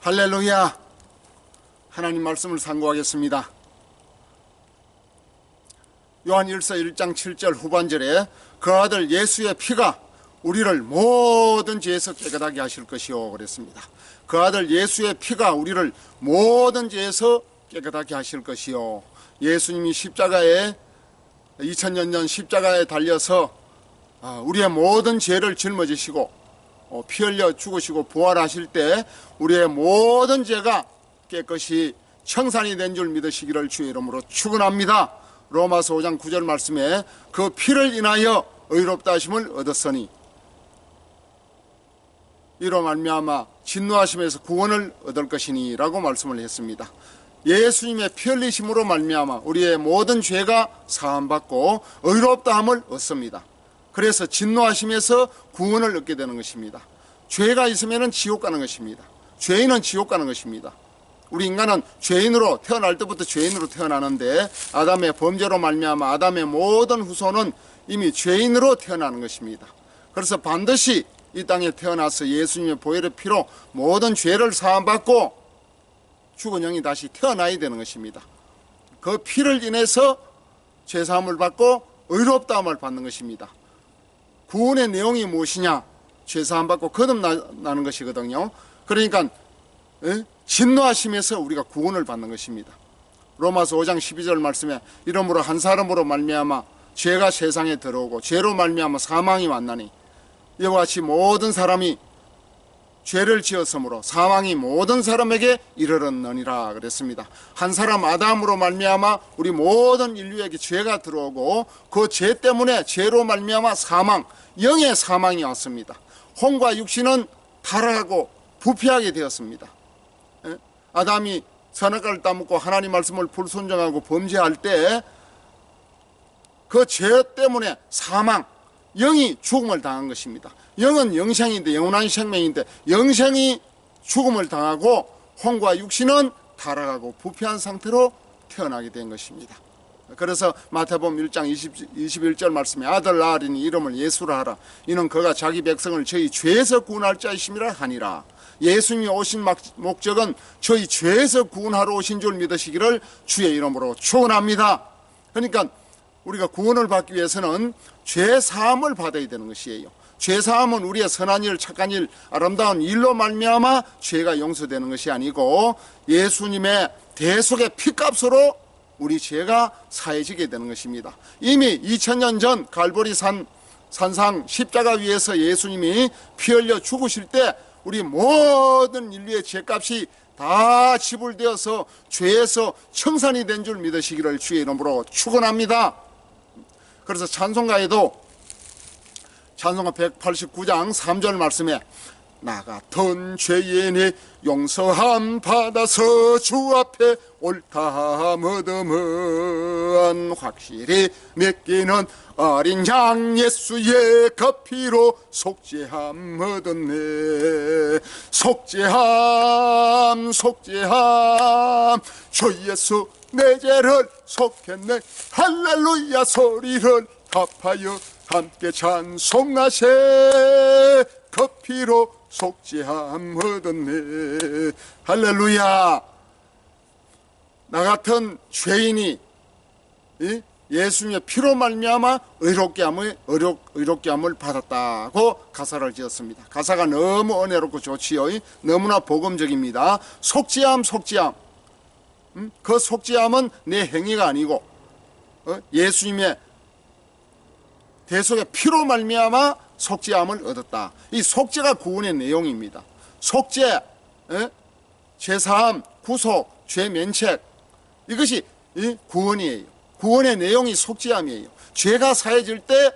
할렐루야. 하나님 말씀을 상고하겠습니다. 요한 1서 1장 7절 후반절에 그 아들 예수의 피가 우리를 모든 죄에서 깨끗하게 하실 것이요 그랬습니다. 그 아들 예수의 피가 우리를 모든 죄에서 깨끗하게 하실 것이요. 예수님이 십자가에 2000년 전 십자가에 달려서 아, 우리의 모든 죄를 짊어지시고 어, 피 흘려 죽으시고 부활하실 때 우리의 모든 죄가 깨끗이 청산이 된 줄 믿으시기를 주의 이름으로 축원합니다. 로마서 5장 9절 말씀에 그 피를 인하여 의롭다 하심을 얻었으니 이로 말미암아 진노하심에서 구원을 얻을 것이니라고 말씀을 했습니다. 예수님의 피 흘리심으로 말미암아 우리의 모든 죄가 사함받고 의롭다함을 얻습니다. 그래서 진노하심에서 구원을 얻게 되는 것입니다. 죄가 있으면 지옥 가는 것입니다. 죄인은 지옥 가는 것입니다. 우리 인간은 죄인으로 태어날 때부터 죄인으로 태어나는데 아담의 범죄로 말미암아 아담의 모든 후손은 이미 죄인으로 태어나는 것입니다. 그래서 반드시 이 땅에 태어나서 예수님의 보혈의 피로 모든 죄를 사함받고 죽은 영이 다시 태어나야 되는 것입니다. 그 피를 인해서 죄 사함을 받고 의롭다함을 받는 것입니다. 구원의 내용이 무엇이냐? 죄 사함 받고 거듭나는 것이거든요. 그러니까 에? 진노하심에서 우리가 구원을 받는 것입니다. 로마서 5장 12절 말씀에 이러므로 한 사람으로 말미암아 죄가 세상에 들어오고 죄로 말미암아 사망이 왔나니 이와 같이 모든 사람이 죄를 지었으므로 사망이 모든 사람에게 이르렀느니라 그랬습니다. 한 사람 아담으로 말미암아 우리 모든 인류에게 죄가 들어오고 그 죄 때문에 죄로 말미암아 사망, 영의 사망이 왔습니다. 혼과 육신은 타락하고 부패하게 되었습니다. 예? 아담이 선악과를 따먹고 하나님 말씀을 불순종하고 범죄할 때 그 죄 때문에 사망, 영이 죽음을 당한 것입니다. 영은 영생인데 영원한 생명인데 영생이 죽음을 당하고 혼과 육신은 타락하고 부패한 상태로 태어나게 된 것입니다. 그래서 마태복음 1장 20, 21절 말씀에 아들 낳으리니 이름을 예수라 하라. 이는 그가 자기 백성을 저희 죄에서 구원할 자이심이라 하니라. 예수님이 오신 막- 목적은 저희 죄에서 구원하러 오신 줄 믿으시기를 주의 이름으로 축원합니다. 그러니까 우리가 구원을 받기 위해서는 죄 사함을 받아야 되는 것이에요. 죄 사함은 우리의 선한 일, 착한 일, 아름다운 일로 말미암아 죄가 용서되는 것이 아니고 예수님의 대속의 피값으로 우리 죄가 사해지게 되는 것입니다. 이미 2000년 전 갈보리 산 산상 십자가 위에서 예수님이 피 흘려 죽으실 때 우리 모든 인류의 죄값이 다 지불되어서 죄에서 청산이 된 줄 믿으시기를 주의 이름으로 축원합니다. 그래서 찬송가에도 찬송가 189장 3절 말씀에 나 같은 죄인이 용서함 받아서 주 앞에 옳다 얻음은 확실히 믿기는 어린 양 예수의 그 피로 속죄함 얻었네. 속죄함 속죄함. 주 예수 내 죄를 속했네 할렐루야 소리를 합하여 함께 찬송하세 그 피로 속죄함 얻었네 할렐루야 나 같은 죄인이 이? 예수님의 피로 말미암아 의롭게 함을 의롭, 의롭게 함을 받았다고 가사를 지었습니다. 가사가 너무 은혜롭고 좋지요. 너무나 복음적입니다. 속죄함 속죄함 음? 그 속죄함은 내 행위가 아니고 어? 예수님의 대속의 피로 말미암아 속죄함을 얻었다. 이 속죄가 구원의 내용입니다. 속죄, 에? 죄사함, 구속, 죄 면책 이것이 이 구원이에요. 구원의 내용이 속죄함이에요. 죄가 사해질 때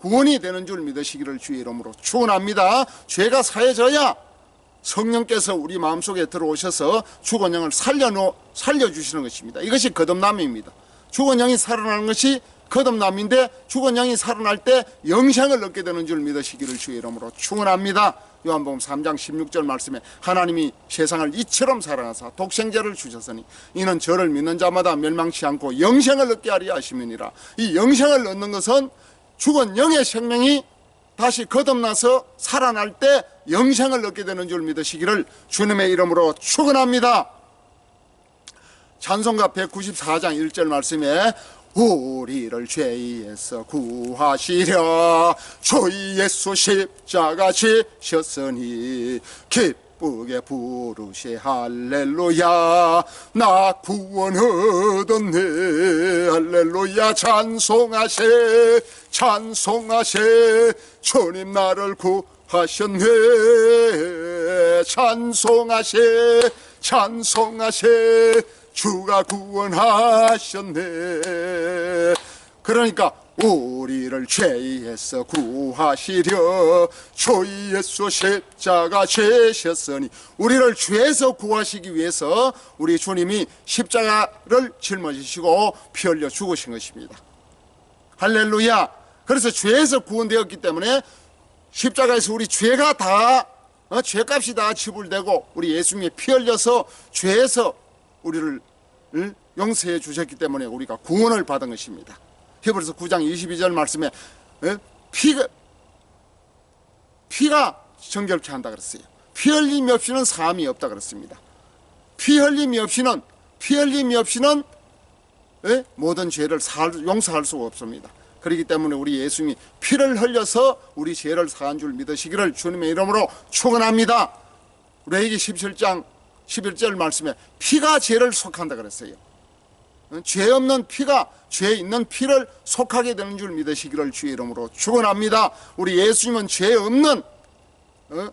구원이 되는 줄 믿으시기를 주의 이름으로 축원합니다. 죄가 사해져야 성령께서 우리 마음속에 들어오셔서 죽은 영을 살려놓 살려주시는 것입니다. 이것이 거듭남입니다. 죽은 영이 살아나는 것이 거듭남인데 죽은 영이 살아날 때 영생을 얻게 되는 줄 믿으시기를 주의 이름으로 축원합니다. 요한복음 3장 16절 말씀에 하나님이 세상을 이처럼 사랑하사 독생자를 주셨으니 이는 저를 믿는 자마다 멸망치 않고 영생을 얻게 하리 하시면이라 이 영생을 얻는 것은 죽은 영의 생명이 다시 거듭나서 살아날 때 영생을 얻게 되는 줄 믿으시기를 주님의 이름으로 축원합니다. 찬송가 194장 1절 말씀에 우리를 죄에서 구하시려 주 예수 십자가 지셨으니 기쁘게 부르시 할렐루야. 나 구원 얻었네. 할렐루야. 찬송하세 찬송하세. 주님 나를 구하셨네. 찬송하세 찬송하세. 주가 구원하셨네. 그러니까 우리를 죄에서 구하시려 주 예수 십자가 죄셨으니 우리를 죄에서 구하시기 위해서 우리 주님이 십자가를 짊어지시고 피 흘려 죽으신 것입니다 할렐루야 그래서 죄에서 구원되었기 때문에 십자가에서 우리 죄가 다 어, 죄값이 다 지불되고 우리 예수님이 피 흘려서 죄에서 우리를 응? 용서해 주셨기 때문에 우리가 구원을 받은 것입니다. 히브리서 9장 22절 말씀에 어? 피가 피가 정결케 한다 그랬어요. 피 흘림이 없이는 사함이 없다 그랬습니다. 피 흘림이 없이는 피 흘림이 없이는 예? 모든 죄를 살, 용서할 수가 없습니다. 그렇기 때문에 우리 예수님이 피를 흘려서 우리 죄를 사한 줄 믿으시기를 주님의 이름으로 축원합니다. 레이기 17장 11절 말씀에 피가 죄를 속한다 그랬어요. 어, 죄 없는 피가 죄 있는 피를 속하게 되는 줄 믿으시기를 주의 이름으로 축원합니다. 우리 예수님은 죄 없는 어,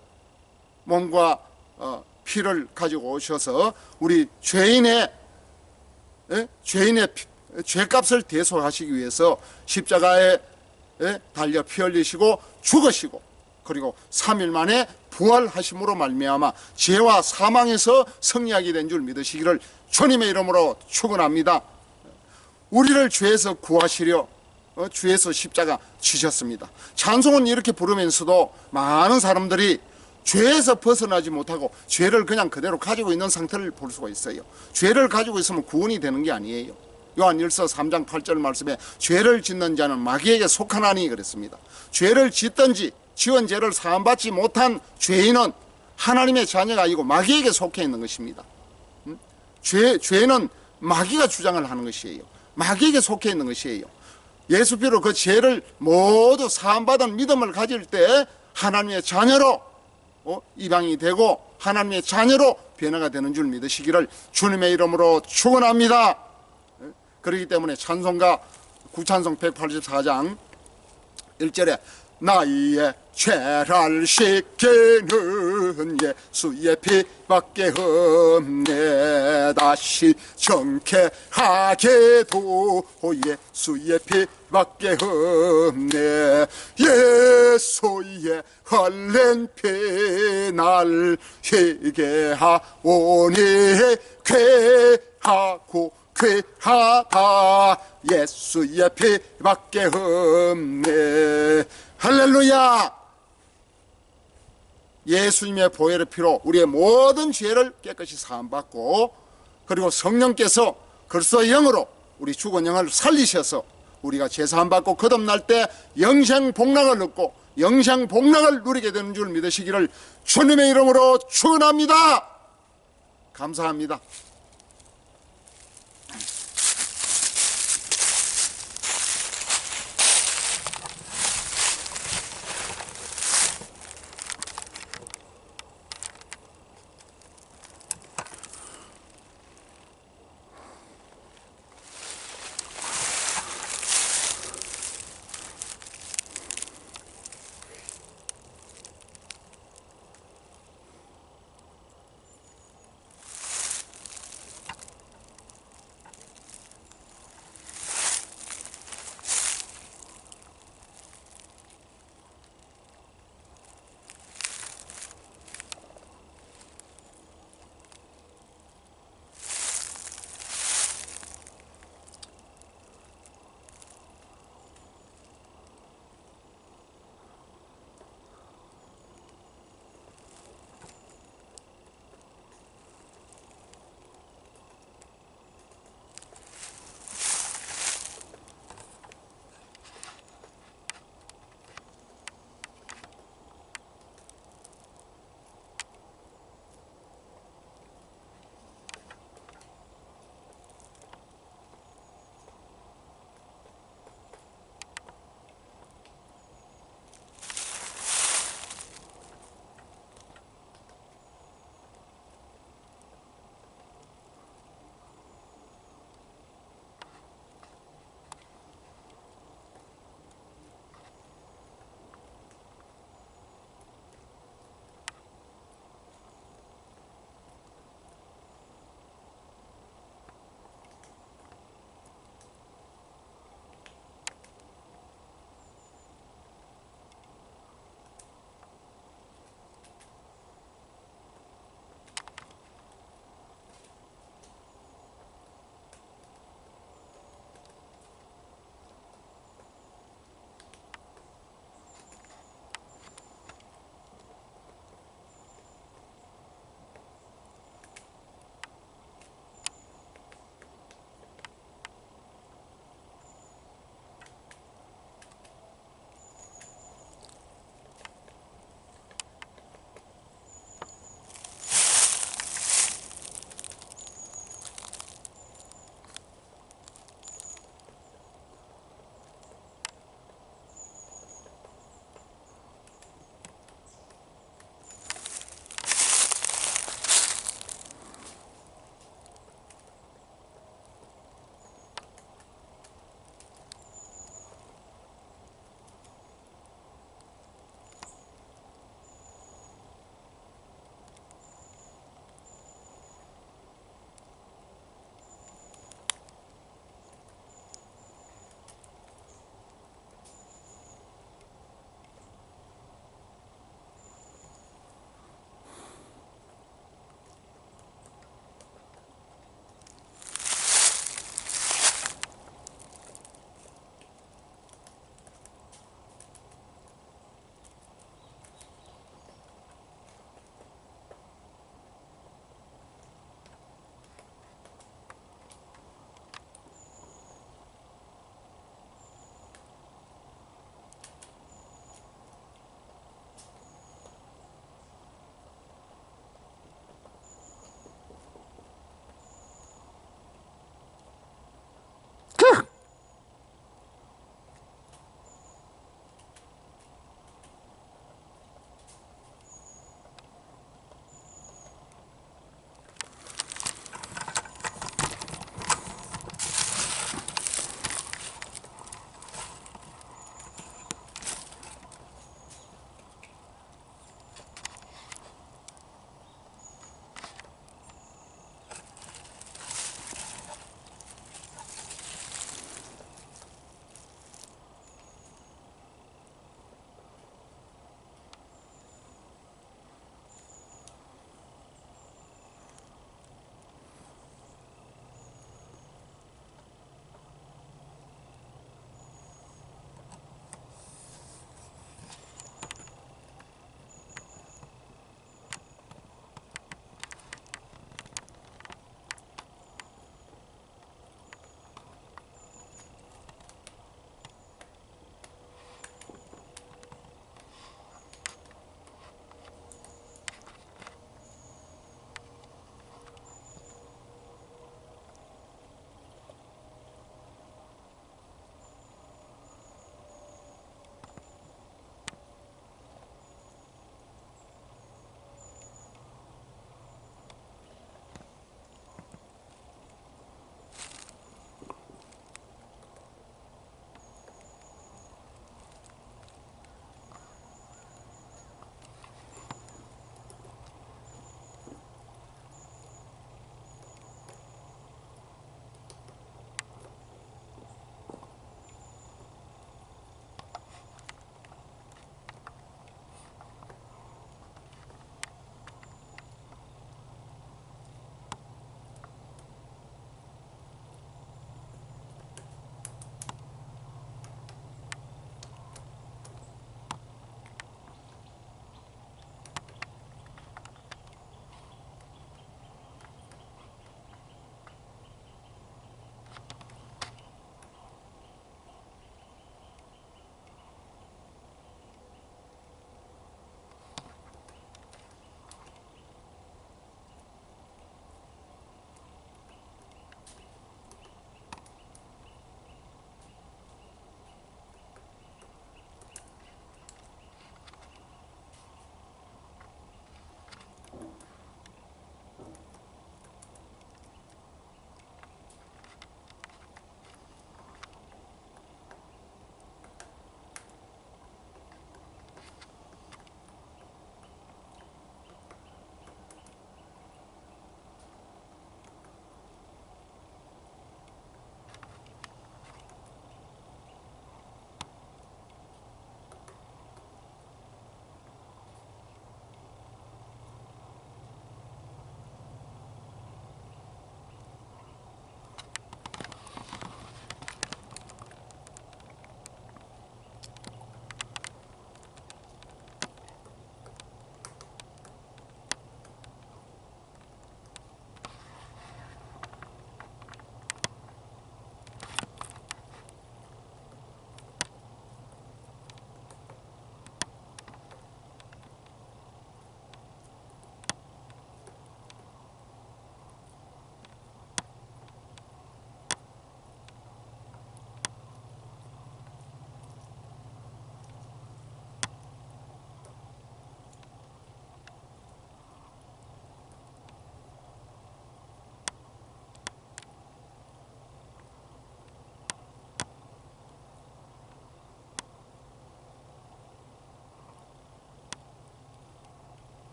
몸과 어, 피를 가지고 오셔서 우리 죄인의 예? 죄인의 피- 죄값을 대속하시기 위해서 십자가에 예? 달려 피 흘리시고 죽으시고 그리고 3일 만에 부활하심으로 말미암아 죄와 사망에서 승리하게 된 줄 믿으시기를 주님의 이름으로 축원합니다. 우리를 죄에서 구하시려 어, 주에서 십자가 지셨습니다. 찬송은 이렇게 부르면서도 많은 사람들이 죄에서 벗어나지 못하고 죄를 그냥 그대로 가지고 있는 상태를 볼 수가 있어요. 죄를 가지고 있으면 구원이 되는 게 아니에요. 요한 1서 3장 8절 말씀에 죄를 짓는 자는 마귀에게 속하나니 그랬습니다. 죄를 짓든지 지은 죄를 사함받지 못한 죄인은 하나님의 자녀가 아니고 마귀에게 속해 있는 것입니다. 음? 죄, 죄는 마귀가 주장을 하는 것이에요. 마귀에게 속해 있는 것이에요. 예수 피로 그 죄를 모두 사함받은 믿음을 가질 때 하나님의 자녀로 어? 이방이 되고 하나님의 자녀로 변화가 되는 줄 믿으시기를 주님의 이름으로 축원합니다. 예? 그렇기 때문에 찬송가 구찬송 184장 1절에 나의 씻기는 예수의 피밖에 없네. 다시 정케하게도 예수의 피밖에 없네. 예수의 흘린 피날 희게 하오니 괴하고 괴하다. 예수의 피밖에 없네. 할렐루야 예수님의 보혈의 피로 우리의 모든 죄를 깨끗이 사함받고 그리고 성령께서 그리스도의 영으로 우리 죽은 영을 살리셔서 우리가 죄 사함받고 거듭날 때 영생 복락을 얻고 영생 복락을 누리게 되는 줄 믿으시기를 주님의 이름으로 축원합니다. 감사합니다.